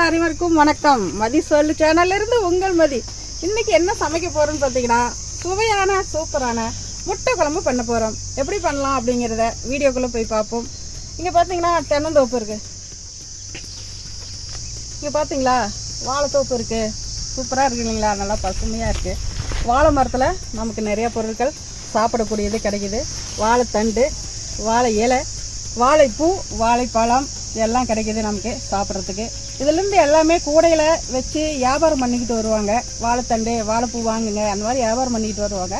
மக்கள் அனைவருக்கும் வணக்கம். மதி சொல்லு சேனல்லிருந்து உங்கள் மதி. இன்றைக்கி என்ன சமைக்க போகிறோம்னு பார்த்தீங்கன்னா சுவையான சூப்பரான முட்டை குழம்பு பண்ண போகிறோம் எப்படி பண்ணலாம் அப்படிங்கிறத வீடியோக்குள்ளே போய் பார்ப்போம். இங்கே பார்த்தீங்கன்னா தென்னந்தோப்பு இருக்குது இங்கே பார்த்தீங்களா வாழைத்தோப்பு இருக்குது சூப்பராக இருக்கு இல்லைங்களா? நல்லா பசுமையாக இருக்குது வாழை மரத்தில் நமக்கு நிறைய பொருட்கள் சாப்பிடக்கூடியது கிடைக்குது. வாழைத்தண்டு வாழை இலை வாழைப்பூ வாழைப்பழம் எல்லாம் கிடைக்கிது நமக்கு சாப்பிட்றதுக்கு. இதுலேருந்து எல்லாமே கூடையில் வச்சு வியாபாரம் பண்ணிக்கிட்டு வருவாங்க. வாழைத்தண்டு வாழைப்பூ வாங்குங்க அந்த மாதிரி வியாபாரம் பண்ணிக்கிட்டு வருவாங்க.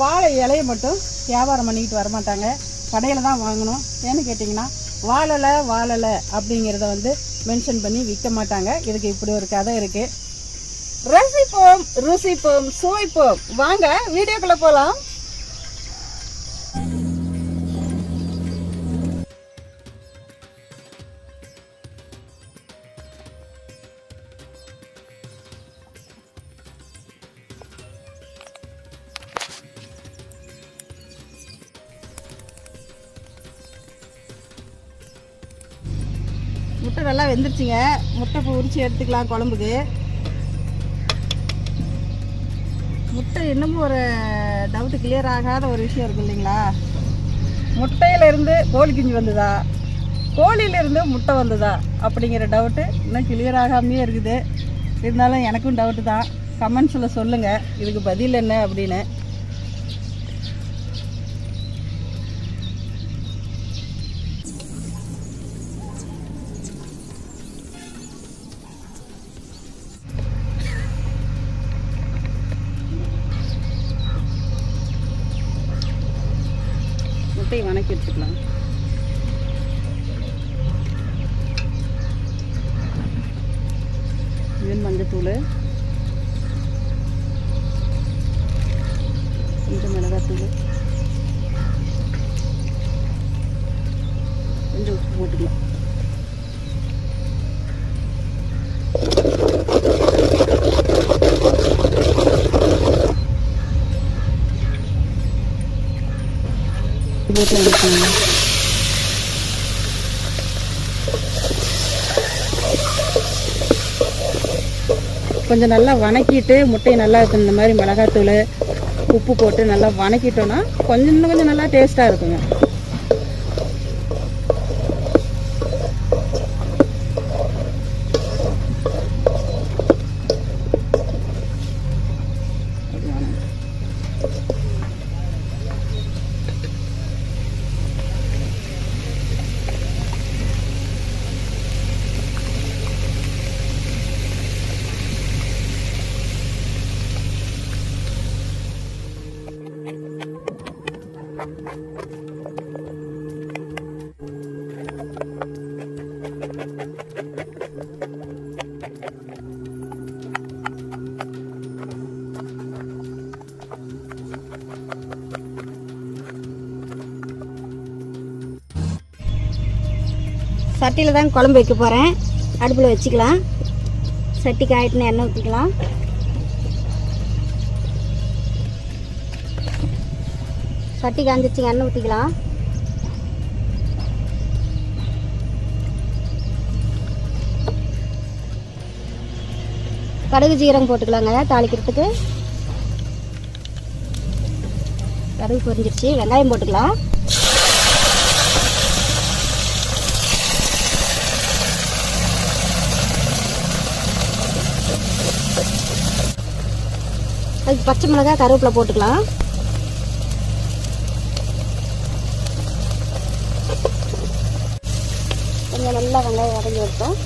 வாழை இலையை மட்டும் வியாபாரம் பண்ணிக்கிட்டு வரமாட்டாங்க. கடையில் தான் வாங்கணும். ஏன்னு கேட்டிங்கன்னா வாழலை வாழலை அப்படிங்கிறத வந்து மென்ஷன் பண்ணி விற்க மாட்டாங்க. இதுக்கு இப்படி ஒரு கதை இருக்குது ரசிப்போம் ருசிப்போம் சுவைப்போம் வாங்க வீடியோக்குள்ளே போகலாம் முட்டை நல்லா வெந்துருச்சுங்க. முட்டை இப்போ உரிச்சு எடுத்துக்கலாம் குழம்புக்கு. முட்டை இன்னமும் ஒரு டவுட்டு கிளியர் ஆகாத ஒரு விஷயம் இருக்கு இல்லைங்களா? முட்டையிலேருந்து கோழி குஞ்சு வந்ததா? கோழியிலேருந்து முட்டை வந்ததா? அப்படிங்கிற டவுட்டு இன்னும் கிளியர் ஆகாமையே இருக்குது. இருந்தாலும் எனக்கும் டவுட்டு தான். கமெண்ட்ஸில் சொல்லுங்கள் இதுக்கு பதில் என்ன அப்படின்னு. முட்டையை வணக்கி எடுத்துக்கலாம். இது மஞ்சத்தூள் கொஞ்சம் மிளகாத்தூள் கொஞ்சம் உப்பு போட்டுக்கலாம் போட்டு வதக்கணும் கொஞ்சம் நல்லா வணக்கிட்டு முட்டையை நல்லா இந்த மாதிரி மிளகாத்தூள் உப்பு போட்டு நல்லா வணக்கிட்டோன்னா கொஞ்சம் இன்னும் கொஞ்சம் நல்லா டேஸ்ட்டாக இருக்குங்க. சட்டியில் தான் குழம்பு வைக்க போகிறேன் அடுப்பில் வச்சுக்கலாம். சட்டி காயிட்டுன்னு எண்ணெய் ஊற்றிக்கலாம் சட்டி காஞ்சிச்சுங்க எண்ணெய் ஊற்றிக்கலாம் கடுகு ஜீரகம் போட்டுக்கலாங்க தாளிக்கிறதுக்கு. கடுகு பொரிஞ்சிருச்சு வெங்காயம் போட்டுக்கலாம். அதுக்கு பச்சை மிளகாய் கருவேப்பிலை போட்டுக்கலாம் கொஞ்சம் நல்லா வெங்காயம் வதங்கி வரட்டும்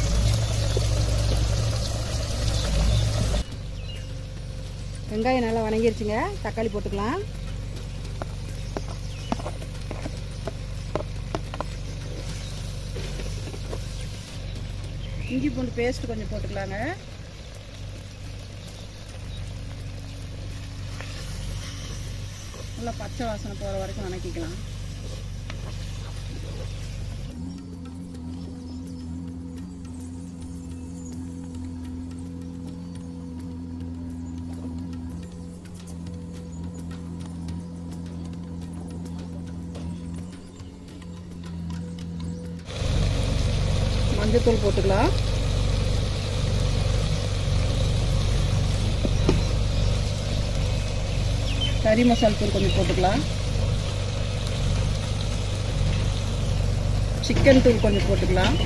வெங்காயம் நல்லா வணங்கிருச்சுங்க. தக்காளி போட்டுக்கலாம். இஞ்சி பூண்டு பேஸ்ட் கொஞ்சம் போட்டுக்கலாங்க. நல்லா பச்சை வாசனை போகிற வரைக்கும் வணக்கிக்கலாம். மஞ்சத்தூள் போட்டுக்கலாம். கறி மசால் தூள் கொஞ்சம் போட்டுக்கலாம். சிக்கன் தூள் கொஞ்சம் போட்டுக்கலாம்.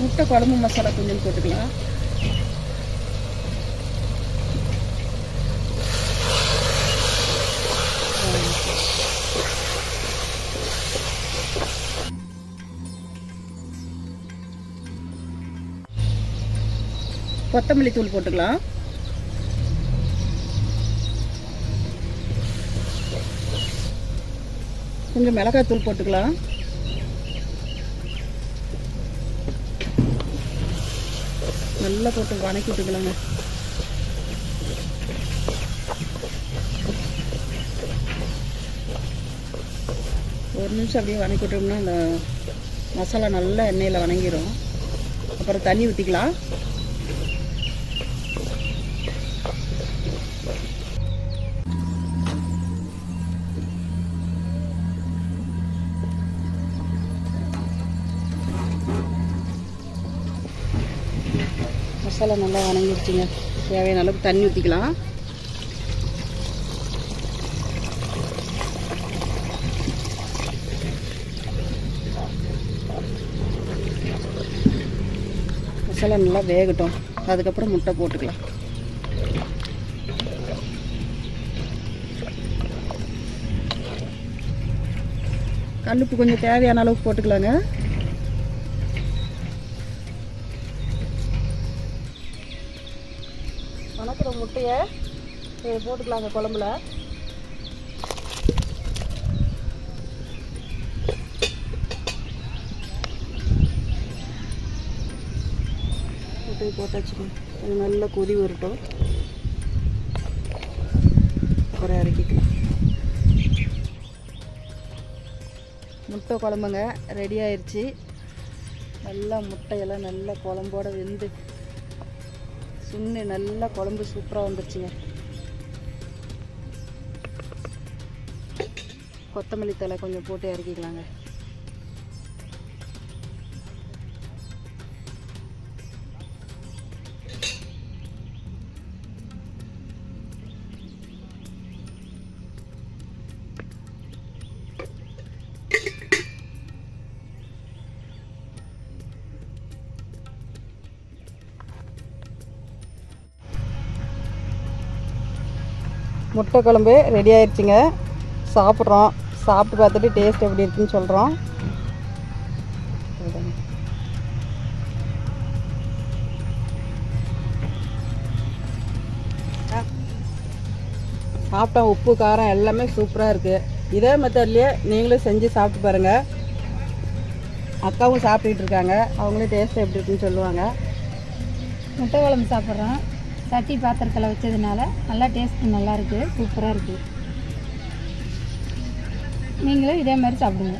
முட்டை குழம்பு மசாலா கொஞ்சம் போட்டுக்கலாம். கொத்தமல்லி தூள் போட்டுக்கலாம். கொஞ்சம் மிளகாய் தூள் போட்டுக்கலாம். நல்லா போட்டு வணக்கி விட்டுக்கலாங்க. ஒரு நிமிஷம் அப்படியே வணக்கி விட்டோம்னா அந்த மசாலா நல்லா எண்ணெயில் வணங்கிடும் அப்புறம் தண்ணி ஊற்றிக்கலாம் மசாலா நல்லா வணங்கிடுச்சுங்க. தேவையான அளவுக்கு தண்ணி ஊற்றிக்கலாம் மசாலா நல்லா வேகட்டும். அதுக்கப்புறம் முட்டை போட்டுக்கலாம். கல்லுப்பு கொஞ்சம் தேவையான அளவுக்கு போட்டுக்கலாங்க. முட்டையை போட்டுக்கலாம் போட்டுக்கலாங்க குழம்புல. முட்டையை போட்டாச்சுக்கோங்க நல்லா கொதி வரட்டும். அப்புறம் இறக்கிக்கலாம். முட்டை குழம்புங்க ரெடி ஆயிடுச்சு நல்லா முட்டையெல்லாம் நல்லா குழம்போட வெந்து சுண்ணு நல்லா குழம்பு சூப்பராக வந்துருச்சுங்க. கொத்தமல்லி தலை கொஞ்சம் போட்டு இறக்கிக்கலாங்க. முட்டை குழம்பு ரெடி ஆயிடுச்சுங்க சாப்பிட்றோம். சாப்பிட்டு பார்த்துட்டு டேஸ்ட் எப்படி இருக்குன்னு சொல்கிறோம் சாப்பிட்டா உப்பு காரம் எல்லாமே சூப்பராக இருக்குது இதே மெத்தட்லேயே நீங்களும் செஞ்சு சாப்பிட்டு பாருங்கள் அக்காவும் சாப்பிட்டுட்டு இருக்காங்க. அவங்களே டேஸ்ட் எப்படி இருக்குன்னு சொல்லுவாங்க. முட்டை குழம்பு சாப்பிட்றோம். சட்டி பாத்திரத்தில் வச்சதுனால நல்லா டேஸ்ட்டு நல்லாயிருக்கு சூப்பராக இருக்குது நீங்களும் இதே மாதிரி சாப்பிடுங்க.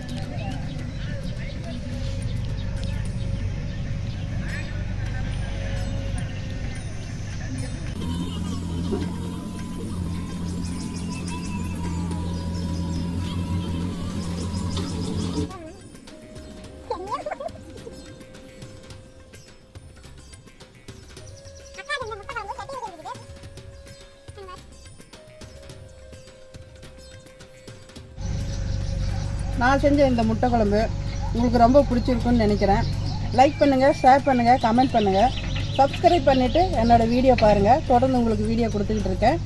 நான் செஞ்ச இந்த முட்டை குழம்பு உங்களுக்கு ரொம்ப பிடிச்சிருக்குன்னு நினைக்கிறேன். லைக் பண்ணுங்கள் ஷேர் பண்ணுங்கள் கமெண்ட் பண்ணுங்கள் சப்ஸ்கிரைப் பண்ணிவிட்டு என்னோடய வீடியோ பாருங்கள் தொடர்ந்து உங்களுக்கு வீடியோ கொடுத்துக்கிட்டு இருக்கேன்.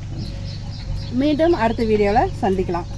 மீண்டும் அடுத்த வீடியோவில் சந்திக்கலாம்.